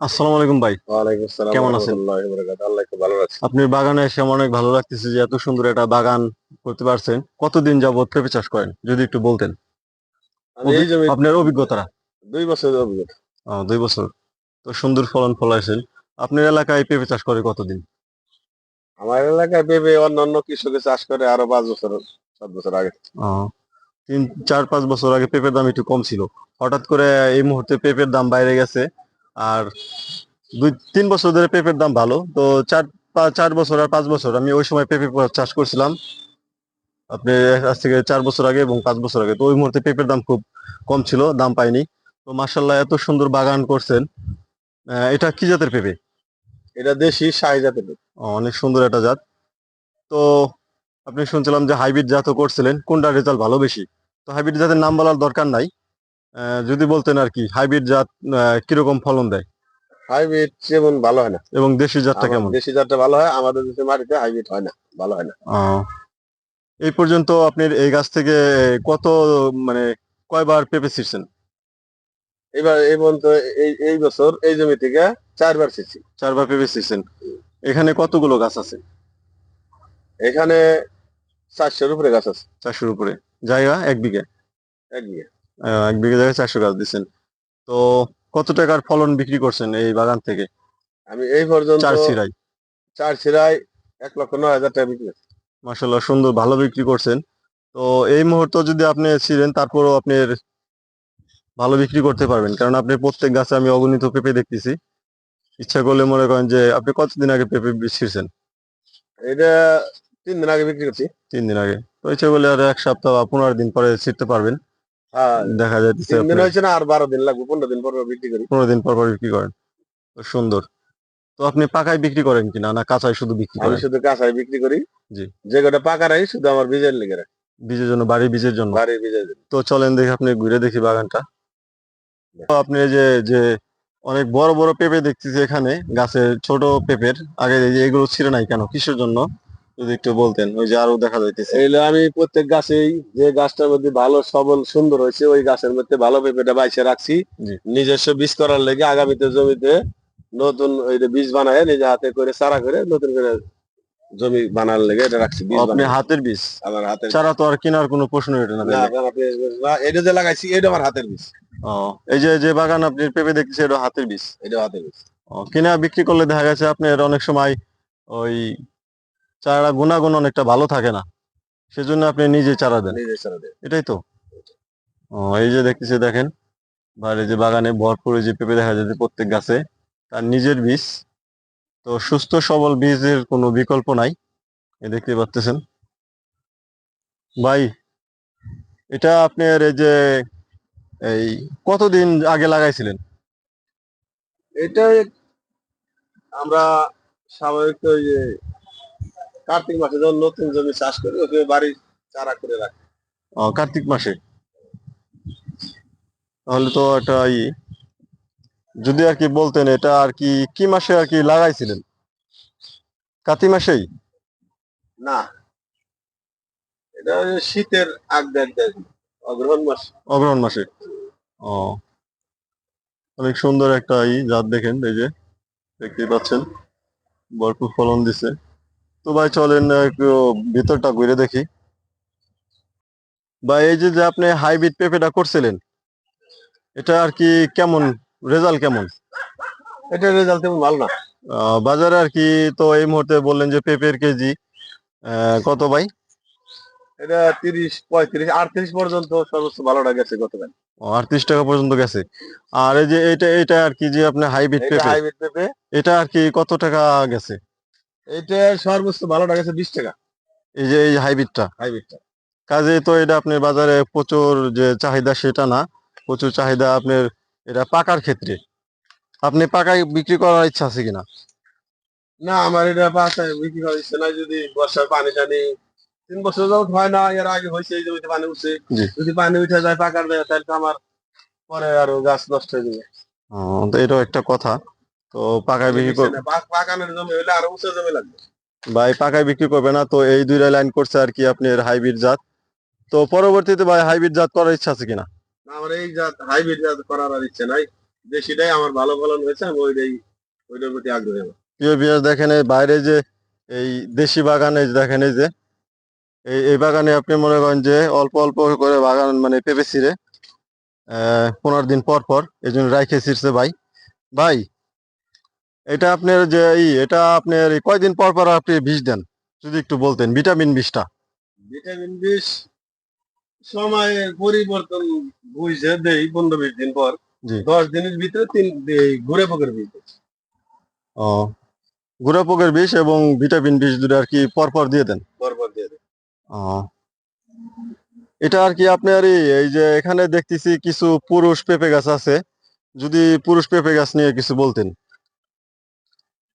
আসসালামু আলাইকুম ভাই। ওয়ালাইকুম আসসালাম কেমন আছেন? আল্লাহ ভালো আপনার বাগানে এসে অনেক ভালো লাগতেছে যে এত সুন্দর একটা বাগান করতে পারছেন। কতদিন যাবত পেঁপে চাষ করেন? যদি একটু বলতেন। আপনার অভিজ্ঞতাটা? দুই বছর অভিজ্ঞতা। দুই বছর। তো সুন্দর ফলন ফলাইছেন। আপনার এলাকায় পেঁপে চাষ করে কতদিন? আমার এলাকায় পেঁপে অন্যান্য কৃষকে চাষ করে আরও পাঁচ বছর সাত বছর আগে। তিন চার পাঁচ বছর আগে পেঁপের দাম একটু কম ছিল। হঠাৎ করে এই মুহূর্তে পেঁপের দাম বাইরে গেছে। আর দুই তিন বছর ধরে পেঁপের দাম ভালো। তো চার চার বছর আর পাঁচ বছর আমি ওই সময় পেঁপে চাষ করছিলাম। আপনি আজ থেকে চার বছর আগে এবং পাঁচ বছর আগে। তো ওই মুহূর্তে পেঁপের দাম খুব কম ছিল দাম পাইনি। তো মার্শাল্লাহ এত সুন্দর বাগান করছেন। এটা কি জাতের পেঁপে? এটা দেশি শাহি জাতের পেঁপে। অনেক সুন্দর একটা জাত। তো আপনি শুনছিলাম যে হাইব্রিড জাতও করছিলেন। কোনটা রেজাল্ট ভালো বেশি? তো হাইব্রিড জাতের নাম বলার দরকার নাই। যদি বলতেন আর কি হাইব্রিড জাত কীরকম ফলন দেয়? হাইব্রিড যেমন ভালো হয় না। এবং দেশি জাতটা কেমন? দেশি জাতটা ভালো হয় আমাদের দেশের মাটিতে হাইব্রিড হয় না ভালো হয় না। এই পর্যন্ত আপনার এই গাছ থেকে কত মানে কয়বার পেঁপে ছিঁড়ছেন? এবার এই পর্যন্ত এই এই বছর এই জমি থেকে চারবার ছিঁড়ছি। চারবার পেঁপে ছিঁড়ছেন। এখানে কতগুলো গাছ আছে? এখানে চারশোর উপরে গাছ আছে। চারশোর উপরে। জায়গা এক বিঘে? এক বিঘে। এক বিঘে জায়গায় চারশো গাছ দিচ্ছেন তো কত টাকার ফলন বিক্রি করছেন এই বাগান থেকে? আমি এই পর্যন্ত চার ছিড়াই চার ছিড়াই এক লক্ষ নয় হাজার টাকা বিক্রি। মাসাল্লাহ সুন্দর ভালো বিক্রি করছেন। তো এই মুহূর্তে যদি আপনি ছিলেন তারপরও আপনার ভালো বিক্রি করতে পারবেন। কারণ আপনি প্রত্যেক গাছে আমি অগণিত পেঁপে দেখতেছি। ইচ্ছা করলে মনে করেন যে আপনি কতদিন আগে পেঁপে ছিঁড়ছেন? এটা তিন দিন আগে বিক্রি করছি। তিন দিন আগে। তো ইচ্ছা করলে আর এক সপ্তাহ বা পনেরো দিন পরে ছিঁড়তে পারবেন। দেখা যাইতেছে তিন দিন হয়েছে না আর বারো দিন লাগবে পনেরো দিন পর বিক্রি করি। পনেরো দিন পর পর বিক্রি করেন। তো সুন্দর। তো আপনি পাকায় বিক্রি করেন কিনা না কাঁচায় শুধু বিক্রি আমি করেন শুধু কাঁচাই বিক্রি করি। জি। যে কটা পাকা রাখি শুধু আমার বীজের লিগে রাখি। বীজের জন্য বাড়ির বীজের জন্য? বাড়ির বীজের জন্য। তো চলেন দেখি আপনি ঘুরে দেখি বাগানটা। তো আপনি এই যে যে অনেক বড় বড় পেঁপে দেখতেছি এখানে গাছের ছোট পেঁপের। আগে যে এগুলো ছিল নাই কেন? কিসের জন্য? যদি একটু বলতেন ওই যে আরও দেখা যাইতেছে। এইগুলো আমি প্রত্যেক গাছেই যে গাছটার মধ্যে ভালো সবল সুন্দর হয়েছে ওই গাছের মধ্যে ভালো পেঁপেটা বাইছে রাখছি। নিজস্ব বীজ করার লেগে আগামীতে জমিতে নতুন ওই বীজ বানায় নিজে হাতে করে চারা করে নতুন করে জমি বানার লেগে এটা রাখছি বীজ আপনি হাতের বীজ? আমার হাতের চারা তো আর কেনার কোনো প্রশ্ন এটা না, এটা যে লাগাইছি এটা আমার হাতের বীজ। ও এই যে যে বাগান আপনি পেঁপে দেখতেছি এটা হাতের বীজ? এটা হাতের বীজ। ও, কিনা বিক্রি করলে দেখা গেছে আপনার অনেক সময় ওই চারা গুণাগুণ অনেকটা ভালো থাকে না। সেজন্য আপনি নিজে চারা দেন। চারা দিয়ে। এটাই তো। ও এই যে দেখতেছি দেখেন। বাইরে যে বাগানে ভরপুর যে পেঁপে দেখা যাচ্ছে প্রত্যেক গাছে তার নিজের বীজ। তো সুস্থ সবল বীজের কোনো বিকল্প নাই। এই দেখতে পাচ্ছেন ভাই এটা আপনার এই যে এই কতদিন আগে লাগাইছিলেন? এটা আমরা স্বাভাবিক তো কার্তিক মাসে যখন নতুন জমি চাষ করি ওকে বাড়ি চারা করে রাখি। ও, কার্তিক মাসে? তাহলে তো একটা ই যদি আর কি বলতেন এটা আর কি কি মাসে আর কি লাগাইছিলেন? কাতি মাসেই? না। এটা শীতের আগ দেখ দেখ অগ্রহণ মাস। অগ্রহণ মাসে? ও অনেক সুন্দর একটা ই জাত দেখেন এই যে দেখতেই পাচ্ছেন। ভরপুর ফলন দিছে। তো ভাই চলেন একটু ভিতরটা ঘুরে দেখি। ভাই এই যে আপনি হাইব্রিড পেঁপেটা করছিলেন এটা আর কি কেমন রেজাল্ট কেমন? এটা রেজাল্ট তেমন ভালো না। বাজারে আর কি তো এই মুহূর্তে বললেন যে পেঁপের কেজি কত ভাই? এটা তিরিশ পঁয়ত্রিশ আটত্রিশ পর্যন্ত সর্বোচ্চ ভালোটা গেছে গতকাল। আটত্রিশ টাকা পর্যন্ত গেছে। আর এই যে এটা এটা আর কি যে আপনার হাইব্রিড পেঁপে হাইব্রিড পেঁপে। এটা আর কি কত টাকা গেছে? এটা সর্বোচ্চ ভালোটা গেছে বিশ টাকা। এই যে এই হাইব্রিডটা? হাইব্রিডটা। কাজে তো এটা আপনার বাজারে প্রচুর যে চাহিদা সেটা না প্রচুর চাহিদা আপনার এটা পাকার ক্ষেত্রে। আপনি পাকায় বিক্রি করার ইচ্ছা আছে কিনা? না আমার এটা বাসায় বিক্রি করার ইচ্ছা নাই যদি বর্ষার পানি টানি তিন বছর যাবত হয় না এর আগে হয়েছে এই জমিতে পানি উঠছে। যদি পানি উঠে যায় পাকার দেয় তাহলে তো আমার পরে আরও গাছ নষ্ট হয়ে যাবে। ও, তো এটাও একটা কথা। তো পাকায় বিক্রি পাকানোর জমি হলে আরও উঁচু জমি লাগবে। ভাই পাকায় বিক্রি করবে না তো এই দুইটা লাইন করছে আর কি আপনার হাইব্রিড জাত। তো পরবর্তীতে ভাই হাইব্রিড জাত করার ইচ্ছা আছে কিনা? না, আমার এই জাত হাইব্রিড জাত করার আর ইচ্ছে নাই। দেশিটাই আমার ভালো ফলন হয়েছে আমি ওইটাই ওইটার প্রতি আগ্রহী। আমার। প্রিয় বিয়াস দেখেন এই বাইরে যে এই দেশি বাগানে যে দেখেন এই যে এই এই বাগানে আপনি মনে করেন যে অল্প অল্প করে বাগান মানে পেঁপে ছিঁড়ে আহ পনেরো দিন পর পর এই জন্য রাইখে ছিঁড়ছে ভাই। ভাই এটা আপনার যে ই এটা আপনার এই কয়দিন পর পর আপনি বিষ দেন? যদি একটু বলতেন ভিটামিন বিষটা। ভিটামিন বিষ সময়ের পরিবর্তন বুঝে দেই পনেরো বিশ দিন পর। দশ দিনের ভিতরে তিন ঘুরে পোকের দিই। ও গুঁড়া পোকের বিষ এবং ভিটামিন বিষ দুটো আর কি পর পর দিয়ে দেন? পর পর দিয়ে দিই। ও। এটা আর কি আপনার এই যে এখানে দেখতেছি কিছু পুরুষ পেঁপে গাছ আছে। যদি পুরুষ পেঁপে গাছ নিয়ে কিছু বলতেন।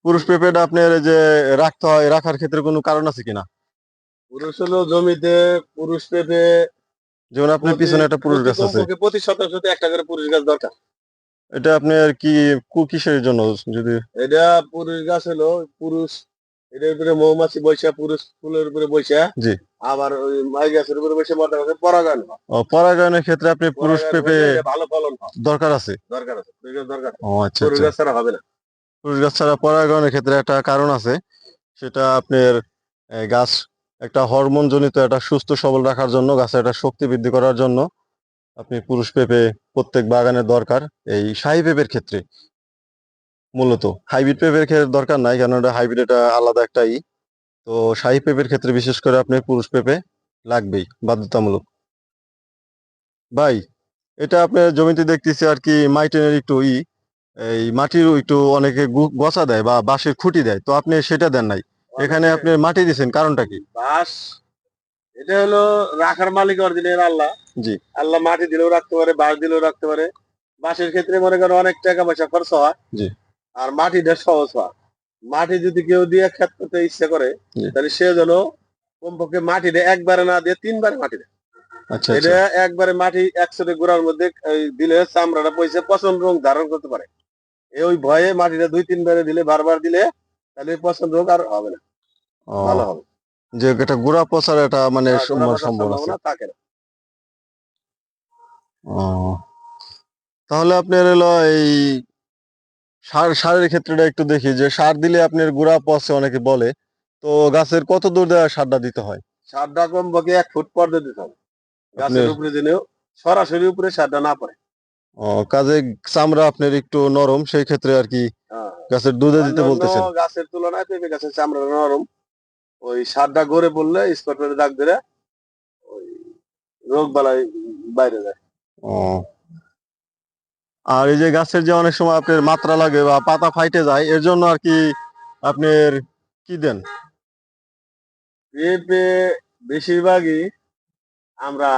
পুরুষ পেঁপেটা আপনার যে রাখতে হয় রাখার ক্ষেত্রে কোনো কারণ আছে কিনা? পুরুষ হলো জমিতে পুরুষ পেঁপে যেমন আপনার পিছনে একটা পুরুষ গাছ আছে। প্রতি শতাংশতে একটা করে পুরুষ গাছ দরকার। এটা আপনার কি কু কিসের জন্য যদি? এটা পুরুষ গাছ হলো পুরুষ এটার উপরে মৌমাছি বৈশা পুরুষ ফুলের উপরে বৈশা। জি। আবার ওই মাই গাছের উপরে বসে মাথা গাছে পরাগায়ন ও, পরাগায়নের ক্ষেত্রে আপনি পুরুষ পেঁপে ভালো ফলন দরকার আছে? দরকার আছে দরকার। ও আচ্ছা পুরুষ আচ্ছা। গাছ ছাড়া হবে না। পুরুষ গাছ ছাড়া পরাগায়নের ক্ষেত্রে একটা কারণ আছে। সেটা আপনার গাছ একটা হরমোন জনিত একটা সুস্থ সবল রাখার জন্য গাছের একটা শক্তি বৃদ্ধি করার জন্য আপনি পুরুষ পেঁপে প্রত্যেক বাগানের দরকার, এই শাহী পেঁপের ক্ষেত্রে। মূলত হাইব্রিড পেঁপের ক্ষেত্রে দরকার নাই, কারণ এটা হাইব্রিড এটা আলাদা একটা ই। তো শাহী পেঁপের ক্ষেত্রে বিশেষ করে আপনি পুরুষ পেঁপে লাগবেই, বাধ্যতামূলক। ভাই, এটা আপনার জমিতে দেখতেছি আর কি মাইটেনের একটু ই। এই মাটির একটু অনেকে গছা দেয় বা বাঁশের খুঁটি দেয়। তো আপনি সেটা দেন নাই। এখানে আপনি মাটি দিয়েছেন কারণটা কি? বাস এটা হলো রাখার মালিক অরিজিনাল আল্লাহ। জি। আল্লাহ মাটি দিলেও রাখতে পারে বাঁশ দিলেও রাখতে পারে। বাঁশের ক্ষেত্রে মনে করেন অনেক টাকা পয়সা খরচ হয়। জি। আর মাটিটা সহজ হয়। মাটি যদি কেউ দিয়ে খেত করতে ইচ্ছা করে তাহলে সে যেন কমপক্ষে মাটি মাটিটা একবারে না দিয়ে তিনবারে মাটি দেয়। আচ্ছা এটা আচ্ছা একবারে মাটি একসাথে গোড়ার মধ্যে দিলে চামড়াটা পয়সা পছন্দ রং ধারণ করতে পারে। ওই ভয়ে মাটিটা দুই তিনবারে দিলে বারবার দিলে তাহলে পছন্দ রোগ আর হবে না। ভালো হবে। যে এটা গুড়া পচার এটা মানে সম্ভব আছে। থাকে না। তাহলে আপনার হলো এই সার সারের ক্ষেত্রেটা একটু দেখি। যে সার দিলে আপনার গুড়া পচে অনেকে বলে। তো গাছের কত দূর দেওয়া সারটা দিতে হয়? সারটা কম বকে এক ফুট পর্দা দিতে হবে। গাছের উপরে দিলেও সরাসরি উপরে সারটা না পড়ে। কাজে চামড়া আপনার একটু নরম সেই ক্ষেত্রে আর কি হ্যাঁ। গাছের দুধে দিতে বলতেছেন। গাছের তুলনায় পেঁপে গাছের চামড়া নরম ওই সারটা গড়ে পড়লে স্পট দাগ দিলে ওই রোগ বালাই বাইরে যায়। ও। আর এই যে গাছের যে অনেক সময় আপনার মাত্রা লাগে বা পাতা ফাইটে যায় এর জন্য আর কি আপনার কি দেন? পেঁপে বেশিরভাগই আমরা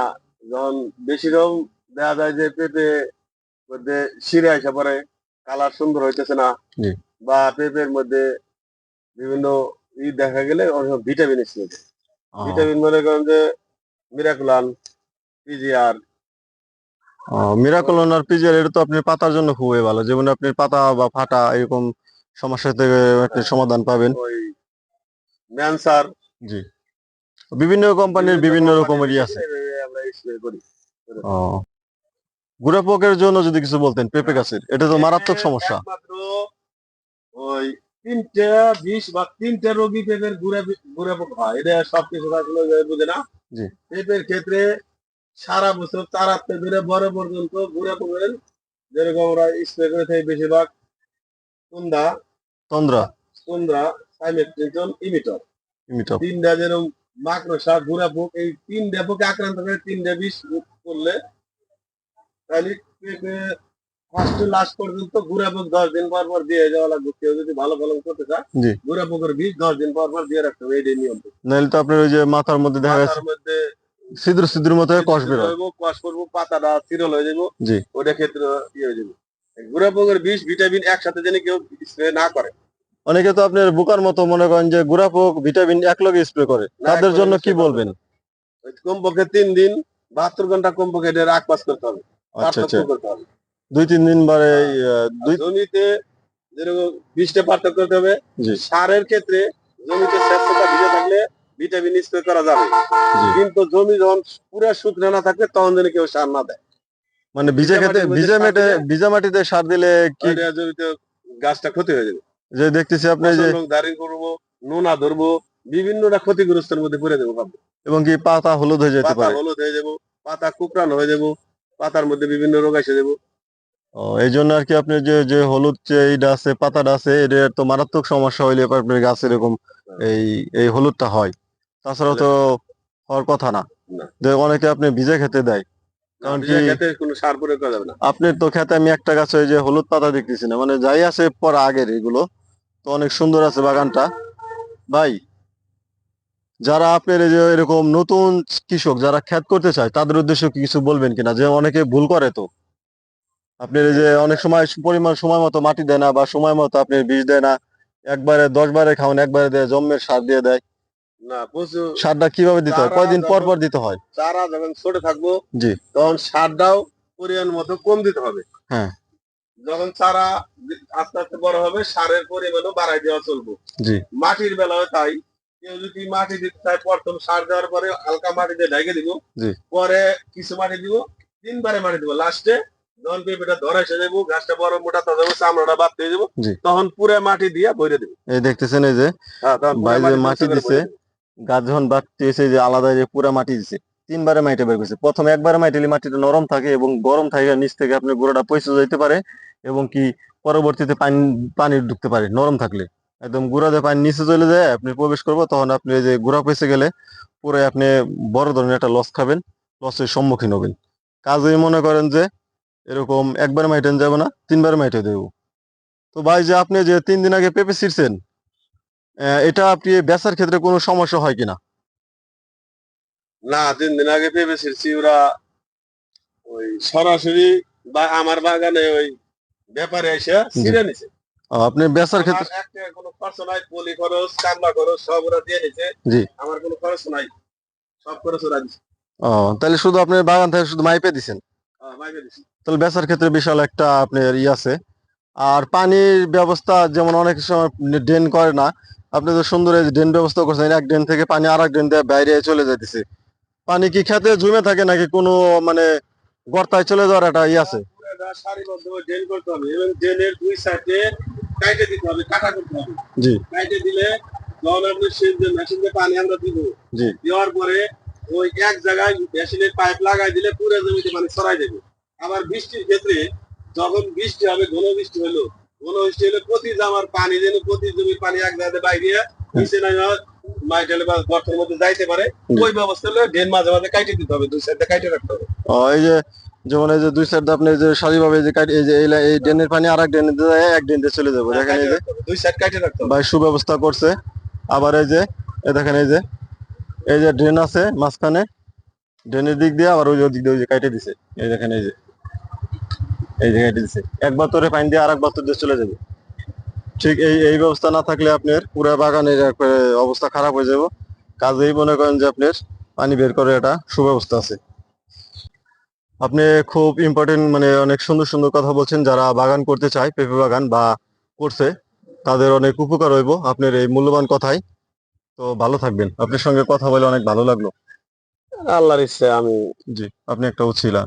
যখন বেশি রকম দেখা যায় যে পেঁপে মধ্যে শিরে আসা পরে কালার সুন্দর হইতেছে না। বা পেঁপের মধ্যে বিভিন্ন ই দেখা গেলে ভিটামিন এসে ভিটামিন মনে করেন যে মিরাকুলান পিজিআর। মিরাকলন আর পিজিআর এটা তো আপনার পাতার জন্য খুবই ভালো। যেমন আপনি পাতা বা ফাটা এরকম সমস্যা থেকে আপনি সমাধান পাবেন। ওই ম্যানসার। জি। বিভিন্ন কোম্পানির বিভিন্ন রকমেরই আছে। আমরা স্প্রে করি। ও। গুড়া পোকের জন্য যদি কিছু বলতেন পেঁপে গাছের। এটা তো মারাত্মক সমস্যা। ওই তিনটা বিষ বা তিনটা রোগী পেঁপের গুড়া গুড়া পোক হয়। এটা সব কিছু আসলে বুঝে না। পেঁপের ক্ষেত্রে সারা বছর চার হাতে ধরে বড় পর্যন্ত পোকের যেরকম আমরা স্প্রে করে থাকি বেশিরভাগ তন্দ্রা। সাইমেট্রিজন ইমিটর ইমিটপ তিনটা যেরকম মাকড়সা গুড়া পোক এই তিনটা পোকে আক্রান্ত করে তিনটা বিষ করলে তাহলে ফার্স্ট লাস্ট পর্যন্ত গুড়া পোক দশ দিন পর পর দিয়ে যাওয়া লাগবে। কেউ যদি ভালো ফলন করতে চায় গুড়া পোকের বীজ দশ দিন পর পর দিয়ে রাখতে হবে এইটাই নিয়ম। নাহলে তো আপনার ওই যে মাথার মধ্যে দেখা যাচ্ছে মধ্যে ছিদ্র ছিদ্র মতো কষ বের হয়। কষ করব পাতাটা চিরল হয়ে যাব জি। ওটা ক্ষেত্রে ইয়ে হয়ে যাবে। গুড়া পোকের বিষ ভিটামিন একসাথে যেন কেউ স্প্রে না করে। অনেকে তো আপনার বোকার মতো মনে করেন যে গুড়া পোক ভিটামিন এক লগে স্প্রে করে। তাদের জন্য কি বলবেন? কমপক্ষে তিন দিন বাহাত্তর ঘণ্টা কমপক্ষে রাখ পাস করতে হবে। আচ্ছা আচ্ছা। করতে হবে। দুই তিন দিন বারে দুই জমিতে যেরকম বীজটা পার্থক্য করতে হবে সারের ক্ষেত্রে জমিতে স্বাস্থ্যতা ভিজে থাকলে ভিটামিন স্প্রে করা যাবে। কিন্তু জমি যখন পুরো শুকনো না থাকবে তখন যেন কেউ সার না দেয়। মানে ভিজা খেতে ভিজা মাটি ভিজা মাটিতে সার দিলে কি জমিতে গাছটা ক্ষতি হয়ে যাবে। যে দেখতেছি আপনি যে দাঁড়ি করব নোনা ধরবো বিভিন্নটা ক্ষতিগ্রস্তের মধ্যে পড়ে দেবো ভাববো। এবং কি পাতা হলুদ হয়ে যেতে পারে। হলুদ হয়ে যাব পাতা কুকরানো হয়ে যাব পাতার মধ্যে বিভিন্ন রোগ এসে দেবো ও এই জন্য আর কি আপনি যে যে হলুদ যে এইটা আছে পাতাটা আছে এটার তো মারাত্মক সমস্যা হইলে আপনার গাছ এরকম এই এই হলুদটা হয়। তাছাড়া তো হওয়ার কথা না। যে অনেকে আপনি ভিজে খেতে দেয়। কারণ কি- কোনো সার প্রয়োগ করা যাবে না। আপনার তো খেতে আমি একটা গাছ ওই যে হলুদ পাতা দেখতেছি না। মানে যাই আছে পর আগের এগুলো। তো অনেক সুন্দর আছে বাগানটা। ভাই যারা আপনার এই যে এরকম নতুন কৃষক যারা খ্যাত করতে চায় তাদের উদ্দেশ্যে কিছু বলবেন কিনা? যে অনেকে ভুল করে তো। আপনার এই যে অনেক সময় পরিমাণ সময় মতো মাটি দেয় না বা সময় মতো আপনি বীজ দেয় না একবারে দশ বারে খাওয়ান একবারে দেয় জন্মের সার দিয়ে দেয়। না প্রচুর। সারটা কীভাবে দিতে হয়? কয়দিন পর পর দিতে হয়? চারা যখন ছোট থাকব জি। তখন সারটাও পরিমাণ মতো কম দিতে হবে। হ্যাঁ। যখন চারা আস্তে আস্তে বড় হবে সারের পরিমাণও বাড়াই দেওয়া চলবে। জি। মাটির বেলাও তাই। কেউ যদি মাটি দিতে চায় প্রথম সার দেওয়ার পরে হালকা মাটি দিয়ে ঢেকে দিব। পরে কিছু মাটি দিব তিনবারে মাটি দিব। লাস্টে যখন পেঁপেটা ধরে এসে যাব গাছটা বড় মোটা যাব চামড়াটা বাদ যাব তখন পুরো মাটি দিয়ে দেবো। এই দেখতেছেন এই যে হ্যাঁ, বাইরে মাটি মাটি দিছে গাছ যখন বাড়তে এসে যে আলাদা যে পুরা মাটি দিছে তিনবারে মাটি বের করছে। প্রথমে একবারে মাটি দিলে মাটিটা নরম থাকে এবং গরম থাকে নিচ থেকে আপনি গোড়াটা পয়সা যাইতে পারে এবং কি পরবর্তীতে পানি পানি ঢুকতে পারে নরম থাকলে। একদম গুড়াতে পানি নিচে চলে যায় আপনি প্রবেশ করব তখন আপনি যে গুড়া পয়সে গেলে পুরো আপনি বড় ধরনের একটা লস খাবেন লসের সম্মুখীন হবেন। কাজেই মনে করেন যে এরকম একবার মাইটেন যাবে না তিনবার মাইটে দেব। তো ভাই যে আপনি যে তিন দিন আগে পেঁপে ছিঁড়ছেন এটা আপনি বেচার ক্ষেত্রে কোনো সমস্যা হয় কিনা? না তিন দিন আগে পেঁপে ছিঁড়ছি ওরা ওই সরাসরি বা আমার বাগানে ওই ব্যাপারে এসে ছিঁড়ে নিছে। আপনি বেচার ক্ষেত্রে কোনো খরচ নাই পলি খরচ কামলা খরচ সব ওরা দিয়ে নিছে জি। আমার কোনো খরচ নাই সব খরচ ওরা দিছে। ও তাহলে শুধু আপনি বাগান থেকে শুধু মাইপে দিছেন? তাহলে বেচার ক্ষেত্রে বিশাল একটা আপনার ই আছে। আর পানির ব্যবস্থা যেমন অনেক সময় ড্রেন করে না আপনি তো সুন্দর এই ড্রেন ব্যবস্থা করছেন এক ড্রেন থেকে পানি আর এক ড্রেন দিয়ে বাইরে চলে যাইতেছে। পানি কি খেতে জমে থাকে নাকি কোনো মানে গর্তায় চলে যাওয়ার একটা ই আছে? সারিবদ্ধভাবে ড্রেন করতে হবে। এবং ড্রেনের দুই সাইডে কাইটে দিতে হবে কাটা করতে হবে জি। কাইটে দিলে যখন আপনি সেই যে মেশিন দিয়ে পানি আমরা দিব জি। দেওয়ার পরে ওই এক জায়গায় মেশিনের পাইপ লাগাই দিলে পুরো জমিতে পানি ছড়াই দেবে আবার বৃষ্টির ক্ষেত্রে যখন বৃষ্টি হবে ঘন বৃষ্টি হলো ঘন বৃষ্টি হলে প্রতি জামার পানি যেন প্রতি জমির পানি এক জায়গায় বাইরে নিচে না মাইটেলে বা গর্তের মধ্যে যাইতে পারে ওই ব্যবস্থা হলে ড্রেন মাঝে মাঝে কাইটে দিতে হবে দুই সাইডে কাইটে রাখতে হবে ও, এই যে যেমন এই যে দুই সাইড আপনি যে সারিভাবে যে কাট- এই যে এই ড্রেনের পানি আর এক ড্রেনে যায় এক ড্রেনে চলে যাবে। দেখেন এই যে দুই সাইড কাইটে রাখতে ভাই সুব্যবস্থা করছে। আবার এই যে এই দেখেন এই যে এই যে ড্রেন আছে মাঝখানে ড্রেনের দিক দিয়ে আবার ওই দিক দিয়ে ওই যে কাটে দিছে। এই দেখেন এই যে এই যে কাটে দিছে। একবার তোরে পানি দিয়ে আর একবার তোর দিয়ে চলে যাবে। ঠিক এই এই ব্যবস্থা না থাকলে আপনার পুরো বাগানের অবস্থা খারাপ হয়ে যাবে। কাজেই মনে করেন যে আপনার পানি বের করে একটা সুব্যবস্থা আছে। আপনি খুব ইম্পর্টেন্ট মানে অনেক সুন্দর সুন্দর কথা বলছেন যারা বাগান করতে চায় পেঁপে বাগান বা করছে তাদের অনেক উপকার হইব আপনার এই মূল্যবান কথাই। তো ভালো থাকবেন। আপনার সঙ্গে কথা বলে অনেক ভালো লাগল। আল্লাহর ইচ্ছে আমি জি আপনি একটা ছিলাম